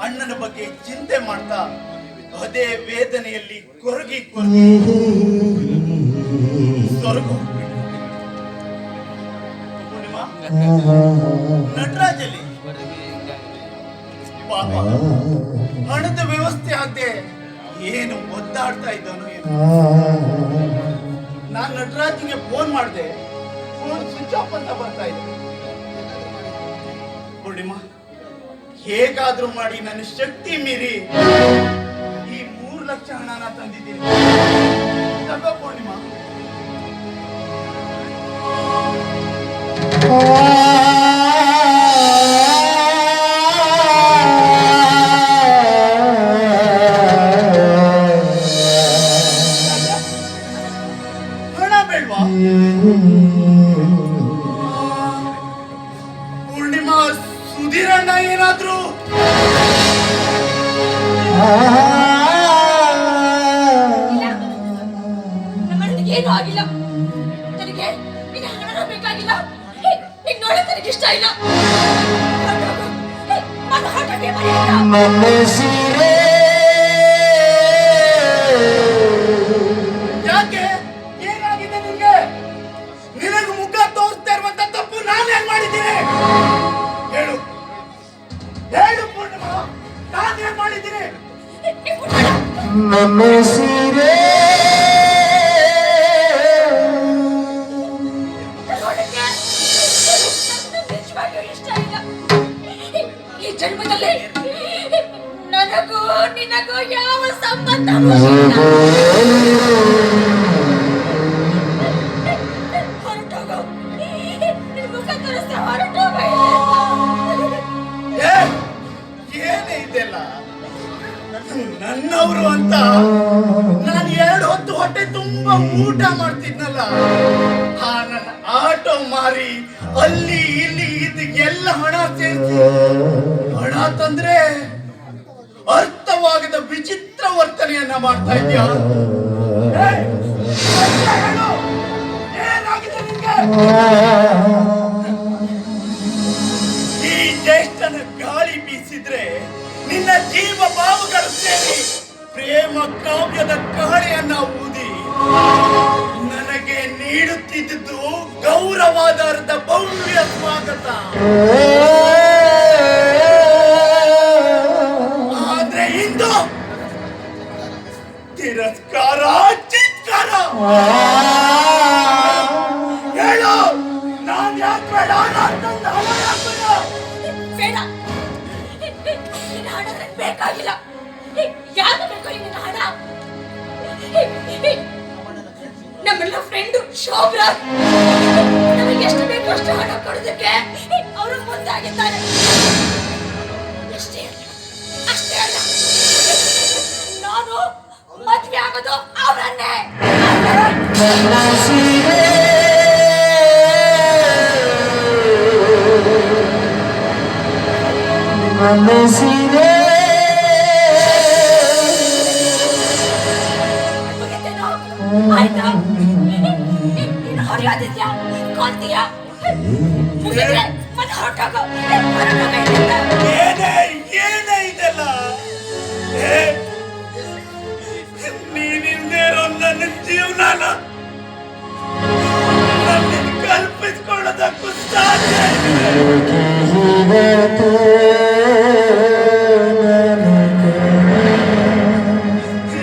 ಅಣ್ಣನ ಬಗ್ಗೆ ಚಿಂತೆ ಮಾಡ್ತಾ ಅದೇ ವೇದನೆಯಲ್ಲಿ ಕೊರಗಿ ಕೊರಗಿ. ಹಣದ ವ್ಯವಸ್ಥೆ ಆಗದೆ ಏನು ಒದ್ದಾಡ್ತಾ ಇದ್ದಾನೋ ಏನು. ನಾನು ನಟರಾಜ್ಗೆ ಫೋನ್ ಮಾಡಿದೆ. ಫೋನ್ ಸ್ವಿಚ್ ಆಫ್ ಅಂತ ಬರ್ತಾ ಇದೆ. ಪೂರ್ಣಿಮಾ ಹೇಗಾದ್ರೂ ಮಾಡಿ ನನ್ನ ಶಕ್ತಿ ಮೀರಿ ಈ ಮೂರು ಲಕ್ಷ ಹಣನ ತಂದಿದ್ದೀನಿ. ತಗೋ ಪೂರ್ಣಿಮಾ. ಏನೂ ಇಷ್ಟ ಇಲ್ಲ. ನನ್ನ ಈ ಜನ್ಮದಲ್ಲಿ ನನಗೂ ನಿನಗೂ ಯಾವ ಸಂಬಂಧವೂ ನನ್ನವರು ಅಂತ. ನಾನು ಎರಡು ಹೊತ್ತು ಹೊಟ್ಟೆ ತುಂಬಾ ಊಟ ಮಾಡ್ತಿದ್ನಲ್ಲ. ಆ ನನ್ನ ಆಟೋ ಮಾರಿ ಅಲ್ಲಿ ಇಲ್ಲಿ ಇದಕ್ಕೆಲ್ಲ ಹಣ ಸೇರಿಸಿ. ಹಣ ತಂದ್ರೆ ಅರ್ಥವಾಗದ ವಿಚಿತ್ರ ವರ್ತನೆಯನ್ನ ಮಾಡ್ತಾ. ಏನಾಗಿದೆ ಕಾವ್ಯದ ಕಹಳೆಯನ್ನ ಊದಿ ನನಗೆ ನೀಡುತ್ತಿದ್ದುದು ಗೌರವಾಧಾರದ ಭವ್ಯ ಸ್ವಾಗತ. ಆದ್ರೆ ಇಂದು ತಿರಸ್ಕಾರ ಚಿತ್ಕಾರ. ಹೇಳು ನಾನ್ ಯಾಕೆ ಬೇಡ? ಯಾರು ಬೇಕು ನಿನ್ನ ಹಣ? ನಮ್ಮೆಲ್ಲ ಫ್ರೆಂಡ್ ಶೋಭ್ರಾ. ನಮಗೆ ಎಷ್ಟು ಬೇಕು ಅಷ್ಟು ಹಣ ಕೊಡೋದಕ್ಕೆ ಅವರು ಮುಂದಾಗಿದ್ದಾರೆ. ಅಷ್ಟೇ ಅಷ್ಟೇ ಅಲ್ಲ. ನಾನು ಮದ್ವೆ ಆಗೋದು ಅವರನ್ನೇ. ನನ್ನ ಮುಗಿದ್ರೆ ಮತ್ತೆ ಹೊರಟೋಗು. ಏನೇ ಏನೇ ಇದೆಲ್ಲ? ಏ, ನೀನಿಲ್ದೇ ಇರೋ ನನ್ನ ಜೀವನಾನ? ಕಲ್ಪಿಸ್ಕೊಳ್ಳೋದಕ್ಕೂ ಸಾಧ್ಯ. ಏಕೆ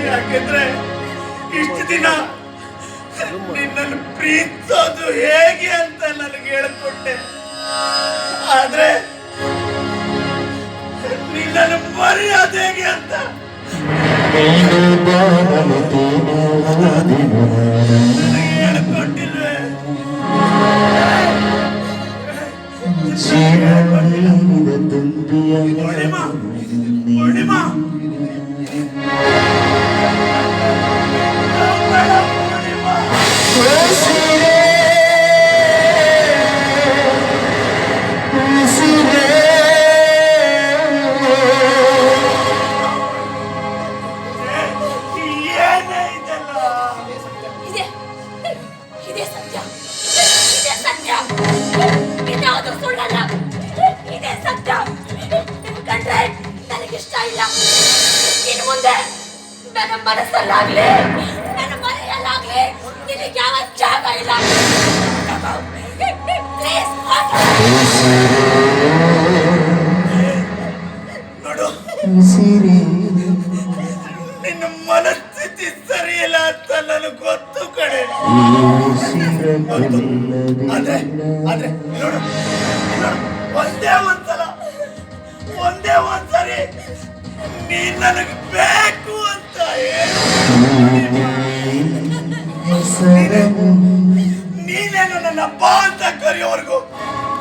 ಯಾಕೆಂದ್ರೆ ಇಷ್ಟು ದಿನ ನಿನ್ನನ್ನು ಪ್ರೀತಿಸೋದು ಹೇಗೆ ಅಂತ ನನಗೆ ಹೇಳ್ಕೊಟ್ಟೆ. ಆದ್ರೆ ನಿನ್ನನ್ನು ಮರೆಯೋದು ಹೇಗೆ ಅಂತ? ನೀನು ಬಾಳಲಿದ್ದೇನೆ ಮನಸ್ಸಲ್ಲಾಗ್ಲಿ ನನ್ನ ಮನೆಯಲ್ಲಾಗ್ಲಿ, ನಿನಗೆ ಯಾವ ಜಾಗ ಇಲ್ಲ. ನೋಡು. ನಿನ್ನ ಮನಸ್ಥಿತಿ ಸರಿಯಿಲ್ಲ ಅಂತ ನನಗೆ ಗೊತ್ತು ಕಡೆ ಆದ್ರೆ ನೋಡು. ಒಂದೇ ಒಂದ್ಸಲ, ಒಂದೇ ಒಂದ್ಸರಿ ನೀನ್ ನನಗೆ ಬೇಕು ಅಂತ ನೀನೇನು ನನ್ನ ಅಪ್ಪ ಅಂತ ಕರೆಯೋವರೆಗೂ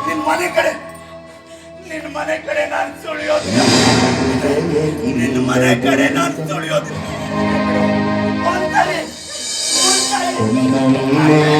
ನಿನ್ ಮನೆ ಕಡೆ ನಿನ್ ಮನೆ ಕಡೆ ನಾನು ಸುಳಿಯೋದಿಲ್ಲ. ನಿನ್ನ ಮನೆ ಕಡೆ ನಾನು ಸುಳಿಯೋದಿಲ್ಲ. ಒಂದ್ಸರಿ. ಒಂದ್ಸರಿ.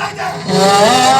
Friday.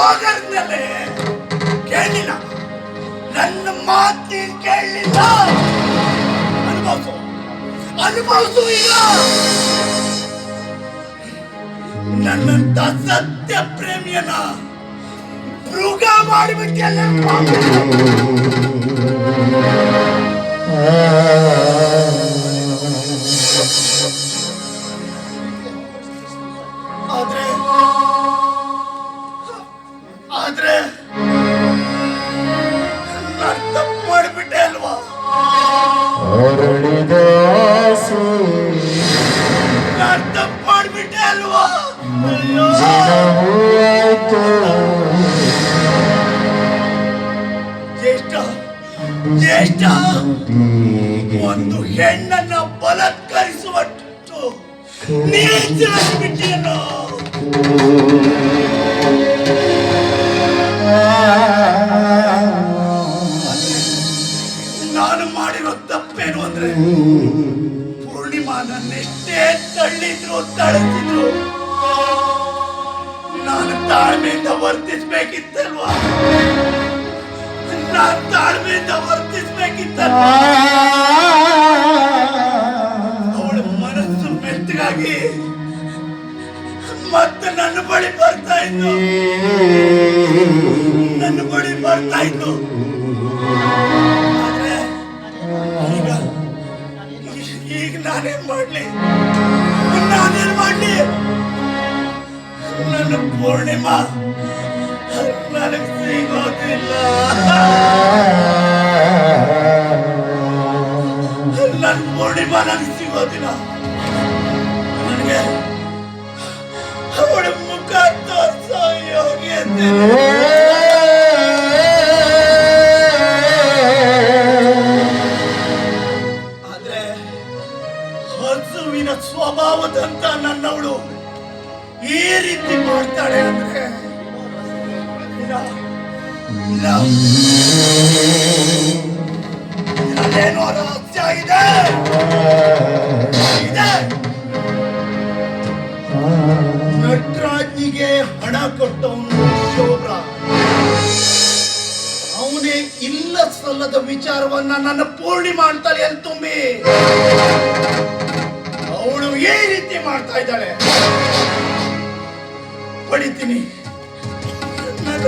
ಹೋಗರ್ನಲ್ಲೇ ಕೇಳಿಲ್ಲ. ನನ್ನ ಮಾತಿ ಕೇಳಲಿಲ್ಲ ಅನುಭವಿಸು. ಅನುಭವಿಸು ಈಗ. ನನ್ನಂತ ಸತ್ಯ ಪ್ರೇಮಿಯನ್ನ ಮೃಗ ಮಾಡಿಬಿಟ್ಟಿಯಲ್ಲ. ಜ್ಯೇಷ್ಠ ಒಂದು ಹೆಣ್ಣನ್ನ ಬಲತ್ಕರಿಸುವಷ್ಟು ನೀಚರಾಗಿ ನಾನು ಮಾಡಿರೋ ತಪ್ಪೇನು ಅಂದ್ರೆ ಪೂರ್ಣಿಮಾ ನನ್ನೆಷ್ಟೇ ತಳ್ಳಿದ್ರು ತಳಿಸಿದ್ರು ತಾಳ್ಮೆಯಿಂದ ವರ್ತಿಸ್ಬೇಕಿತ್ತಲ್ವಾ? ನಾನು ತಾಳ್ಮೆಯಿಂದ ವರ್ತಿಸ್ಬೇಕಿತ್ತಲ್ವಾ? ಅವಳ ಮನಸ್ಸು ಮೆತ್ತಗಾಗಿ ಮತ್ತೆ ನನ್ನ ಬಳಿ ಬರ್ತಾ ಇದ್ದು ನನ್ನ ಬಳಿ ಬರ್ತಾ ಇದ್ದು ಈಗ ನಾನೇನ್ ಮಾಡ್ಲಿ? ನಾನೇನ್ ಮಾಡ್ಲಿ? ನನ್ನ ಪೂರ್ಣಿಮಾ ನನ್ನ ಮುಡಿ ನನಗೆ ಸಿಗೋದಿಲ್ಲ ನನಗೆ ಅವಳ ಮುಖ ತೋರಿಸೋ ಯೋಗ್ಯತೆ. ಸಲ್ಲದ ವಿಚಾರವನ್ನ ನನ್ನ ಪೂರ್ಣಿ ಮಾಡ್ತಾಳೆ ಅಂತ ತುಂಬಿ. ಅವಳು ಈ ರೀತಿ ಮಾಡ್ತಾ ಇದ್ದಾಳೆ. ಪಡಿತೀನಿ. ನನ್ನ